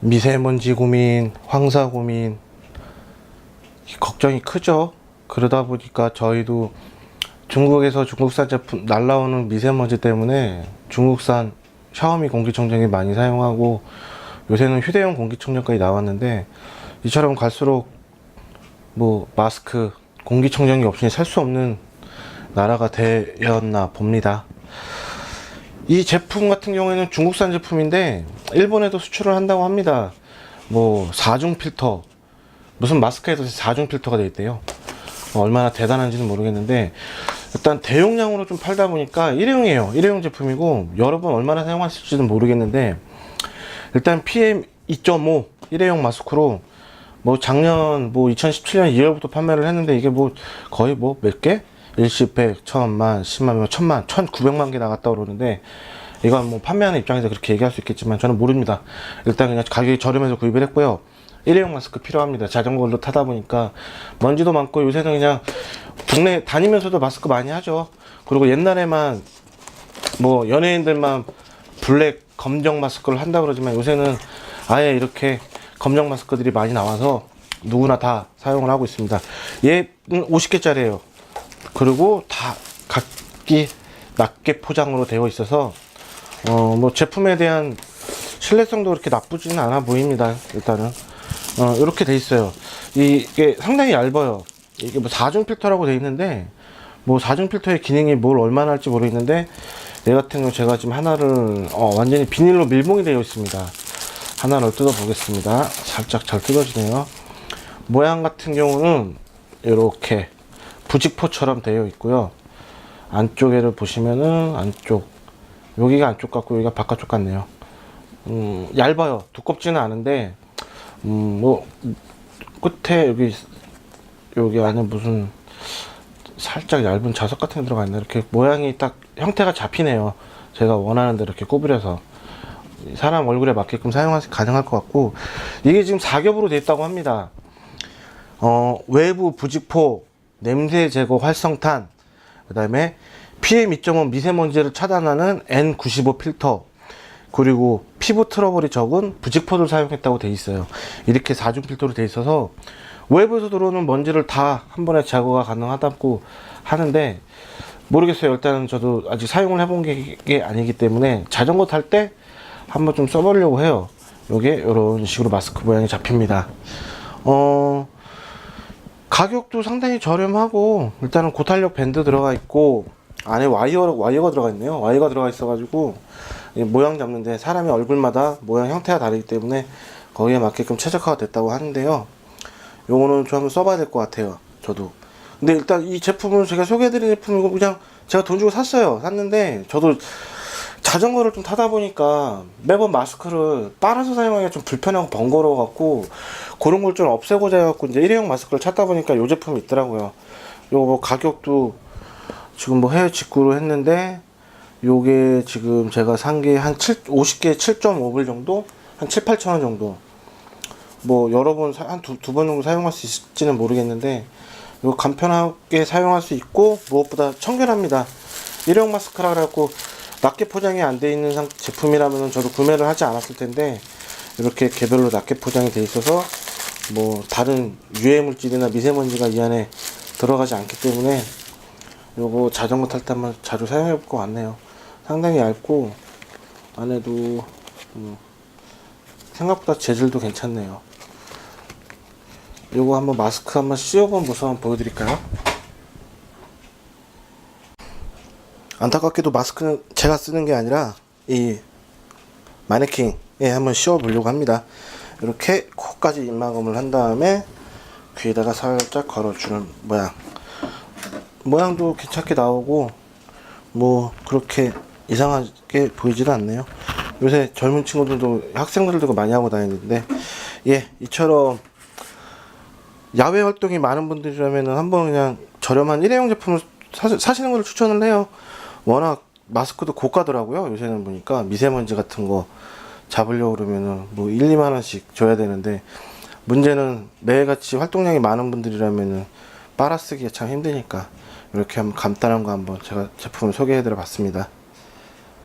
미세먼지 고민, 황사 고민, 걱정이 크죠. 그러다 보니까 저희도 중국에서 중국산 제품 날라오는 미세먼지 때문에 중국산 샤오미 공기청정기 많이 사용하고 요새는 휴대용 공기청정까지 나왔는데 이처럼 갈수록 뭐 마스크, 공기청정기 없이 살 수 없는 나라가 되었나 봅니다. 이 제품 같은 경우에는 중국산 제품인데 일본에도 수출을 한다고 합니다. 뭐 4중 필터 무슨 마스크에도 4중 필터가 돼 있대요. 어, 얼마나 대단한지는 모르겠는데 일단 대용량으로 좀 팔다 보니까 일회용이에요. 일회용 제품이고 여러 번 얼마나 사용하실지는 모르겠는데 일단 PM 2.5 일회용 마스크로 뭐 작년 뭐 2017년 2월부터 판매를 했는데 이게 뭐 거의 뭐 몇 개? 일십, 백, 천만, 십만 명, 천만, 천구백만 개 나갔다 그러는데 이건 뭐 판매하는 입장에서 그렇게 얘기할 수 있겠지만 저는 모릅니다. 일단 그냥 가격이 저렴해서 구입을 했고요. 일회용 마스크 필요합니다. 자전거로 타다 보니까 먼지도 많고 요새는 그냥 국내 다니면서도 마스크 많이 하죠. 그리고 옛날에만 뭐 연예인들만 블랙 검정 마스크를 한다 그러지만 요새는 아예 이렇게 검정 마스크들이 많이 나와서 누구나 다 사용을 하고 있습니다. 얘는 50개짜리예요. 그리고 다 각기 낮게 포장으로 되어 있어서 어 뭐 제품에 대한 신뢰성도 그렇게 나쁘지는 않아 보입니다. 일단은 어 이렇게 돼 있어요. 이게 상당히 얇아요. 이게 뭐 4중 필터라고 돼 있는데 뭐 4중 필터의 기능이 뭘 얼마나 할지 모르겠는데 얘 같은 경우 제가 지금 하나를 어, 완전히 비닐로 밀봉이 되어 있습니다. 하나를 뜯어 보겠습니다. 살짝 잘 뜯어지네요. 모양 같은 경우는 이렇게 부직포처럼 되어 있고요. 안쪽에를 보시면은 안쪽 여기가 안쪽 같고 여기가 바깥쪽 같네요. 음, 얇아요. 두껍지는 않은데 음, 뭐 끝에 여기 여기 안에 무슨 살짝 얇은 자석 같은 게 들어가 있네. 이렇게 모양이 딱 형태가 잡히네요. 제가 원하는 대로 이렇게 구부려서 사람 얼굴에 맞게끔 사용할 수 가능할 것 같고 이게 지금 4겹으로 되어 있다고 합니다. 어, 외부 부직포, 냄새 제거 활성탄, 그 다음에 PM2.5 미세먼지를 차단하는 N95 필터, 그리고 피부 트러블이 적은 부직포를 사용했다고 돼 있어요. 이렇게 4중 필터로 돼 있어서 외부에서 들어오는 먼지를 다 한 번에 제거가 가능하다고 하는데 모르겠어요. 일단은 저도 아직 사용을 해본 게, 게 아니기 때문에 자전거 탈 때 한번 좀 써보려고 해요. 요게 이런 식으로 마스크 모양이 잡힙니다. 어, 가격도 상당히 저렴하고 일단은 고탄력 밴드 들어가 있고 안에 와이어 와이어가 들어가 있네요. 와이어가 들어가 있어가지고 이 모양 잡는데 사람의 얼굴마다 모양 형태가 다르기 때문에 거기에 맞게끔 최적화가 됐다고 하는데요. 요거는 좀 한번 써봐야 될 것 같아요. 저도. 근데 일단 이 제품은 제가 소개해드린 제품이고 그냥 제가 돈 주고 샀어요. 샀는데 저도 자전거를 좀 타다 보니까 매번 마스크를 빨아서 사용하기가 좀 불편하고 번거로워 갖고 그런 걸 좀 없애고자 해갖고 이제 일회용 마스크를 찾다 보니까 요 제품이 있더라고요. 요거 뭐 가격도 지금 뭐 해외 직구로 했는데 요게 지금 제가 산 게한 50개 7.5불 정도? 한 7, 8천 원 정도. 뭐 여러 번 한 두 두 번 정도 사용할 수 있을지는 모르겠는데 이거 간편하게 사용할 수 있고 무엇보다 청결합니다. 일회용 마스크라 그래갖고 낮게 포장이 안 돼 있는 상, 제품이라면 저도 구매를 하지 않았을 텐데 이렇게 개별로 낮게 포장이 돼 있어서 뭐 다른 유해 물질이나 미세먼지가 이 안에 들어가지 않기 때문에 요거 자전거 탈 때 한번 자주 사용해 볼 것 같네요. 상당히 얇고 안에도 음, 생각보다 재질도 괜찮네요. 요거 한번 마스크 한번 씌워본 모습 한번 보여드릴까요? 안타깝게도 마스크는 제가 쓰는 게 아니라 이 마네킹에 한번 씌워 보려고 합니다. 이렇게 코까지 입마감을 한 다음에 귀에다가 살짝 걸어주는 모양. 모양도 괜찮게 나오고 뭐 그렇게 이상하게 보이지도 않네요. 요새 젊은 친구들도 학생들도 많이 하고 다니는데 예 이처럼 야외 활동이 많은 분들이라면 한번 그냥 저렴한 일회용 제품을 사, 사시는 걸 추천을 해요. 워낙 마스크도 고가더라고요. 요새는 보니까 미세먼지 같은 거 잡으려고 그러면은 뭐 1, 2만 원씩 줘야 되는데 문제는 매일같이 활동량이 많은 분들이라면은 빨아쓰기가 참 힘드니까 이렇게 한번 간단한 거 한번 제가 제품을 소개해 드려 봤습니다.